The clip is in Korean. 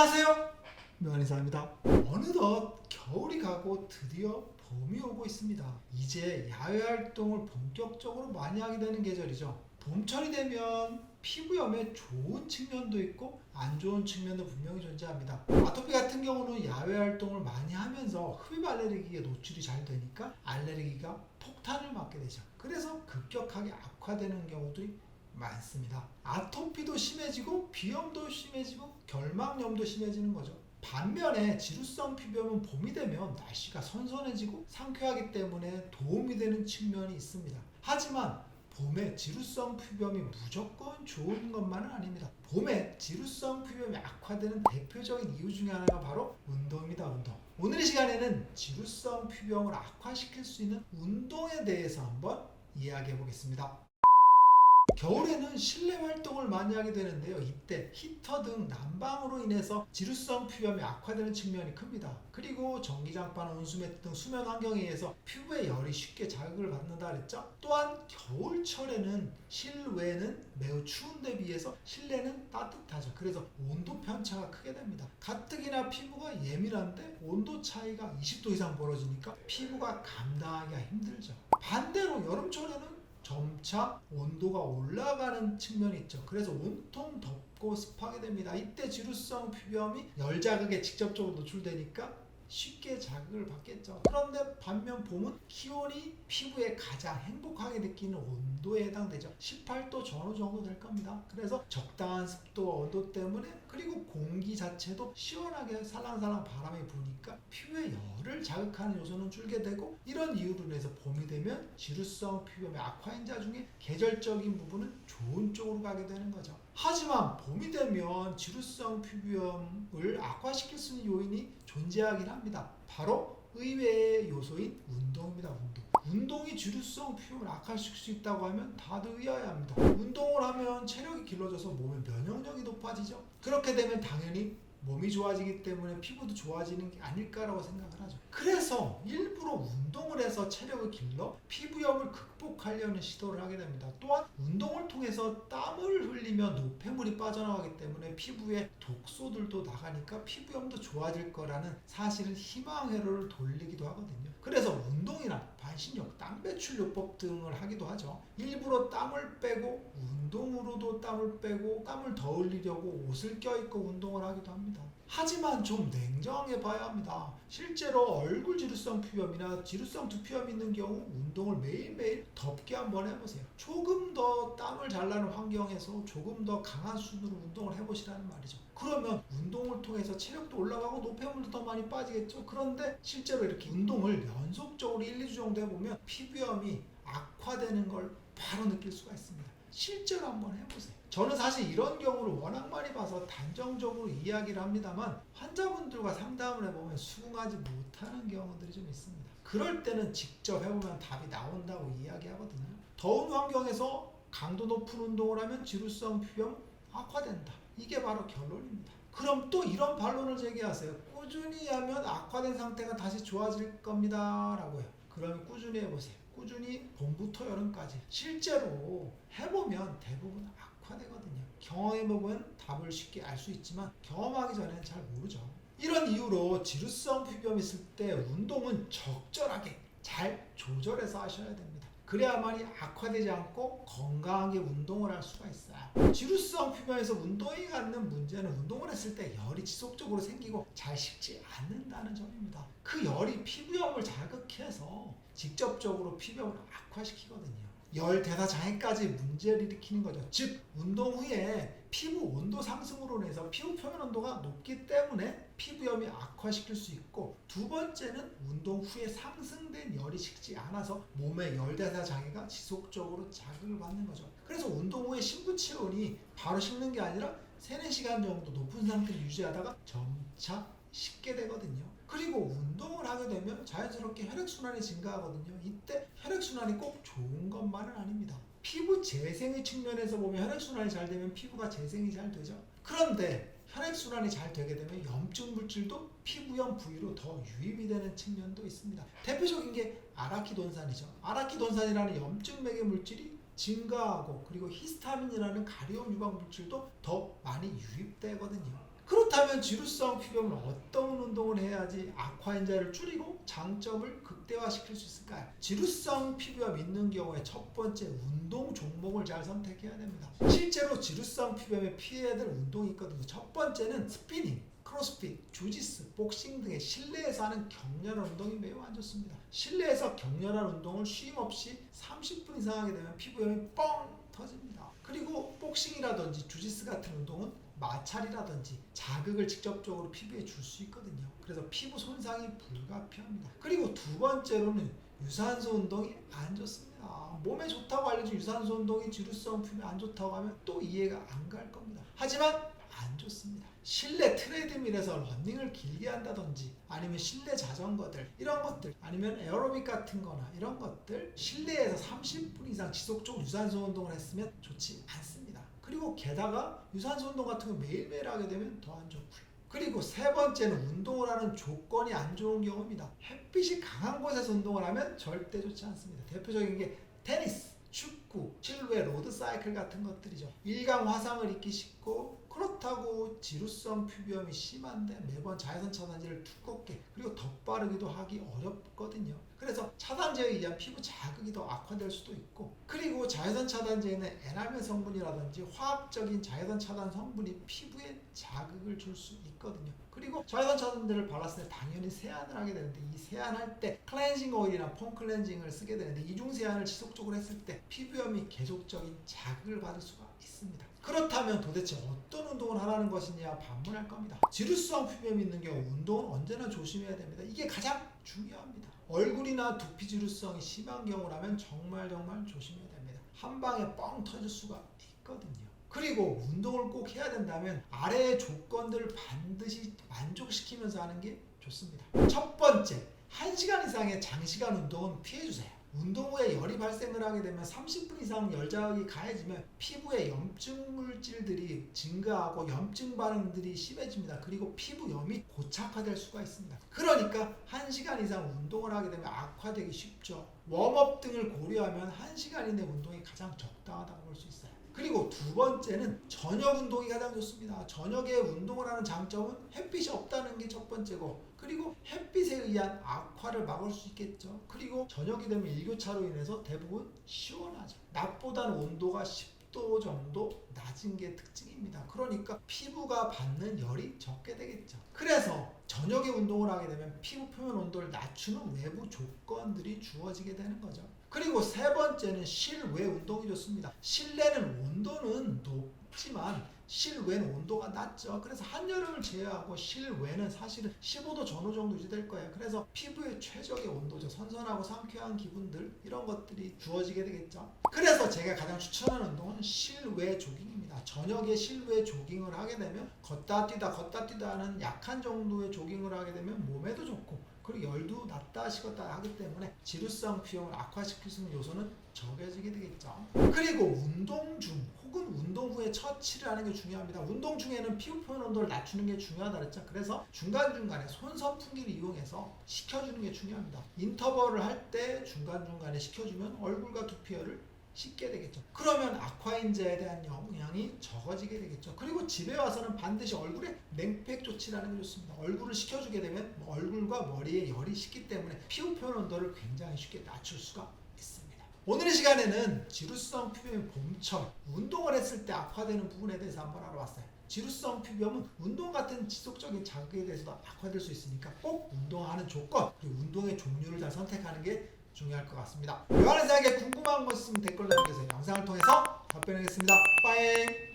안녕하세요. 면이사입니다. 어느덧 겨울이 가고 드디어 봄이 오고 있습니다. 이제 야외 활동을 본격적으로 많이 하게 되는 계절이죠. 봄철이 되면 피부염에 좋은 측면도 있고 안 좋은 측면도 분명히 존재합니다. 아토피 같은 경우는 야외 활동을 많이 하면서 흡입 알레르기에 노출이 잘 되니까 알레르기가 폭탄을 맞게 되죠. 그래서 급격하게 악화되는 경우들이 많습니다. 아토피도 심해지고 비염도 심해지고 결막염도 심해지는 거죠. 반면에 지루성 피부염은 봄이 되면 날씨가 선선해지고 상쾌하기 때문에 도움이 되는 측면이 있습니다. 하지만 봄에 지루성 피부염이 무조건 좋은 것만은 아닙니다. 봄에 지루성 피부염이 악화되는 대표적인 이유 중에 하나가 바로 운동입니다. 운동. 오늘 이 시간에는 지루성 피부염을 악화시킬 수 있는 운동에 대해서 한번 이야기해 보겠습니다. 겨울에는 실내 활동을 많이 하게 되는데요. 이때 히터 등 난방으로 인해서 지루성 피부염이 악화되는 측면이 큽니다. 그리고 전기장판, 온수매트 등 수면 환경에 의해서 피부에 열이 쉽게 자극을 받는다 그랬죠. 또한 겨울철에는 실외는 매우 추운데 비해서 실내는 따뜻하죠. 그래서 온도 편차가 크게 됩니다. 가뜩이나 피부가 예민한데 온도 차이가 20도 이상 벌어지니까 피부가 감당하기가 힘들죠. 반대로 여름철에는 점차 온도가 올라가는 측면이 있죠. 그래서 온통 덥고 습하게 됩니다. 이때 지루성 피부염이 열 자극에 직접적으로 노출되니까 쉽게 자극을 받겠죠. 그런데 반면 봄은 기온이 피부에 가장 행복하게 느끼는 온도에 해당되죠. 18도 전후 정도 될 겁니다. 그래서 적당한 습도와 온도 때문에 그리고 공기 자체도 시원하게 살랑살랑 바람이 부니까 피부에 열을 자극하는 요소는 줄게 되고 이런 이유로 인해서 봄이 되면 지루성 피부염의 악화인자 중에 계절적인 부분은 좋은 쪽으로 가게 되는 거죠. 하지만 봄이 되면 지루성 피부염을 악화시킬 수 있는 요인이 존재하긴 합니다. 바로 의외의 요소인 운동입니다. 운동. 운동이 지루성 피부를 악화시킬 수 있다고 하면 다들 의아해합니다. 운동을 하면 체력이 길러져서 몸의 면역력이 높아지죠. 그렇게 되면 당연히 몸이 좋아지기 때문에 피부도 좋아지는 게 아닐까라고 생각을 하죠. 그래서 일부러 운동을 해서 체력을 길러 피부염을 극 복하려는 시도를 하게 됩니다. 또한 운동을 통해서 땀을 흘리면 노폐물이 빠져나가기 때문에 피부에 독소들도 나가니까 피부염도 좋아질 거라는 사실은 희망 회로를 돌리기도 하거든요. 그래서 운동이나 반신욕, 땀 배출요법 등을 하기도 하죠. 일부러 땀을 빼고 운동으로도 땀을 빼고 땀을 더 흘리려고 옷을 껴입고 운동을 하기도 합니다. 하지만 좀 냉정하게 봐야 합니다. 실제로 얼굴 지루성 피부염이나 지루성 두피염 있는 경우 운동을 매일매일 덥게 한번 해보세요. 조금 더 땀을 잘 나는 환경에서 조금 더 강한 수준으로 운동을 해보시라는 말이죠. 그러면 운동을 통해서 체력도 올라가고 노폐물도 더 많이 빠지겠죠. 그런데 실제로 이렇게 운동을 연속적으로 1, 2주 정도 해보면 피부염이 악화되는 걸 바로 느낄 수가 있습니다. 실제로 한번 해보세요. 저는 사실 이런 경우를 워낙 많이 봐서 단정적으로 이야기를 합니다만 환자분들과 상담을 해보면 수긍하지 못하는 경우들이 좀 있습니다. 그럴 때는 직접 해보면 답이 나온다고 이야기하거든요. 더운 환경에서 강도 높은 운동을 하면 지루성 피부염 악화된다. 이게 바로 결론입니다. 그럼 또 이런 반론을 제기하세요. 꾸준히 하면 악화된 상태가 다시 좋아질 겁니다. 라고요. 그러면 꾸준히 해보세요. 꾸준히 봄부터 여름까지. 실제로 해보면 대부분 악화되거든요. 경험해보면 답을 쉽게 알 수 있지만 경험하기 전에는 잘 모르죠. 이런 이유로 지루성 피부염 있을 때 운동은 적절하게 잘 조절해서 하셔야 됩니다. 그래야만이 악화되지 않고 건강하게 운동을 할 수가 있어요. 지루성 피부염에서 운동이 갖는 문제는 운동을 했을 때 열이 지속적으로 생기고 잘 식지 않는다는 점입니다. 그 열이 피부염을 자극해서 직접적으로 피부염을 악화시키거든요. 열 대사 장애까지 문제를 일으키는 거죠. 즉 운동 후에 피부 온도 상승으로 인해서 피부 표면 온도가 높기 때문에 피부염이 악화시킬 수 있고 두 번째는 운동 후에 상승된 열이 식지 않아서 몸의 열 대사 장애가 지속적으로 자극을 받는 거죠. 그래서 운동 후에 심부 체온이 바로 식는 게 아니라 3, 4시간 정도 높은 상태를 유지하다가 점차 식게 되거든요. 그리고 운동을 하게 되면 자연스럽게 혈액순환이 증가하거든요. 이때 혈액순환이 꼭 좋은 것만은 아닙니다. 피부 재생의 측면에서 보면 혈액순환이 잘 되면 피부가 재생이 잘 되죠. 그런데 혈액순환이 잘 되게 되면 염증 물질도 피부염 부위로 더 유입이 되는 측면도 있습니다. 대표적인 게 아라키돈산이죠. 아라키돈산이라는 염증 매개 물질이 증가하고 그리고 히스타민이라는 가려움 유방 물질도 더 많이 유입되거든요. 그렇다면 지루성 피부염은 어떤 운동을 해야지 아쿠아인자를 줄이고 장점을 극대화시킬 수 있을까요? 지루성 피부염 있는 경우에 첫 번째 운동 종목을 잘 선택해야 됩니다. 실제로 지루성 피부염에 피해야 될 운동이 있거든요. 첫 번째는 스피닝, 크로스핏, 주짓수, 복싱 등의 실내에서 하는 격렬한 운동이 매우 안 좋습니다. 실내에서 격렬한 운동을 쉼 없이 30분 이상 하게 되면 피부염이 뻥 터집니다. 그리고 복싱이라든지 주짓수 같은 운동은 마찰이라든지 자극을 직접적으로 피부에 줄 수 있거든요. 그래서 피부 손상이 불가피합니다. 그리고 두 번째로는 유산소 운동이 안 좋습니다. 몸에 좋다고 알려진 유산소 운동이 지루성 피부에 안 좋다고 하면 또 이해가 안 갈 겁니다. 하지만 안 좋습니다. 실내 트레드밀에서 러닝을 길게 한다든지 아니면 실내 자전거들 이런 것들 아니면 에어로빅 같은 거나 이런 것들 실내에서 30분 이상 지속적으로 유산소 운동을 했으면 좋지 않습니다. 그리고 게다가 유산소 운동 같은 거 매일매일 하게 되면 더 안 좋고요. 그리고 세 번째는 운동을 하는 조건이 안 좋은 경우입니다. 햇빛이 강한 곳에서 운동을 하면 절대 좋지 않습니다. 대표적인 게 테니스, 축구, 실외 로드 사이클 같은 것들이죠. 일광 화상을 입기 쉽고 그렇다고 지루성 피부염이 심한데 매번 자외선 차단제를 두껍게 그리고 덧바르기도 하기 어렵거든요. 그래서 차단제에 의한 피부 자극이 더 악화될 수도 있고 그리고 자외선 차단제에는 에나멜 성분이라든지 화학적인 자외선 차단 성분이 피부에 자극을 줄 수 있거든요. 그리고 자외선 차단제를 발랐을 때 당연히 세안을 하게 되는데 이 세안할 때 클렌징 오일이나 폼 클렌징을 쓰게 되는데 이중 세안을 지속적으로 했을 때 피부염이 계속적인 자극을 받을 수가 있습니다. 그렇다면 도대체 어떤 운동을 하라는 것이냐 반문할 겁니다. 지루성 피부염이 있는 경우 운동은 언제나 조심해야 됩니다. 이게 가장 중요합니다. 얼굴이나 두피 지루성이 심한 경우라면 정말 정말 조심해야 됩니다. 한 방에 뻥 터질 수가 있거든요. 그리고 운동을 꼭 해야 된다면 아래의 조건들을 반드시 만족시키면서 하는 게 좋습니다. 첫 번째, 1시간 이상의 장시간 운동은 피해주세요. 운동 후에 열이 발생을 하게 되면 30분 이상 열 자극이 가해지면 피부에 염증 물질들이 증가하고 염증 반응들이 심해집니다. 그리고 피부염이 고착화될 수가 있습니다. 그러니까 1시간 이상 운동을 하게 되면 악화되기 쉽죠. 웜업 등을 고려하면 1시간 이내 운동이 가장 적당하다고 볼 수 있어요. 그리고 두 번째는 저녁 운동이 가장 좋습니다. 저녁에 운동을 하는 장점은 햇빛이 없다는 게 첫 번째고 그리고 햇빛에 의한 악화를 막을 수 있겠죠. 그리고 저녁이 되면 일교차로 인해서 대부분 시원하죠. 낮보다는 온도가 10도 정도 낮은 게 특징입니다. 그러니까 피부가 받는 열이 적게 되겠죠. 그래서 저녁에 운동을 하게 되면 피부 표면 온도를 낮추는 외부 조건들이 주어지게 되는 거죠. 그리고 세 번째는 실외 운동이 좋습니다. 실내는 온도는 높지만 실외는 온도가 낮죠. 그래서 한여름을 제외하고 실외는 사실은 15도 전후 정도 유지될 거예요. 그래서 피부의 최적의 온도죠. 선선하고 상쾌한 기분들 이런 것들이 주어지게 되겠죠. 그래서 제가 가장 추천하는 운동은 실외 조깅입니다. 저녁에 실외 조깅을 하게 되면 걷다 뛰다 걷다 뛰다 하는 약한 정도의 조깅을 하게 되면 몸에도 좋고 그리고 열도 낮다 식었다 하기 때문에 지루성 피용을 악화시킬 수 있는 요소는 적어지게 되겠죠. 그리고 운동 중 혹은 운동 후에 처치를 하는 게 중요합니다. 운동 중에는 피부 표면 온도를 낮추는 게 중요하다 그랬죠. 그래서 중간중간에 손선풍기를 이용해서 식혀주는 게 중요합니다. 인터벌을 할 때 중간중간에 식혀주면 얼굴과 두피열을 씻게 되겠죠. 그러면 아쿠아인자에 대한 영향이 적어지게 되겠죠. 그리고 집에 와서는 반드시 얼굴에 냉팩 조치라는 게 좋습니다. 얼굴을 식혀주게 되면 얼굴과 머리에 열이 식기 때문에 피부 표면 온도를 굉장히 쉽게 낮출 수가 있습니다. 오늘의 시간에는 지루성 피부염 봄철 운동을 했을 때 악화되는 부분에 대해서 한번 알아봤어요. 지루성 피부염은 운동 같은 지속적인 자극에 대해서도 악화될 수 있으니까 꼭 운동하는 조건 그리고 운동의 종류를 잘 선택하는 게 중요할 것 같습니다. 요한의 사에게 궁금한 것 있으면 댓글 남겨주세요. 영상을 통해서 답변하겠습니다. 빠잉!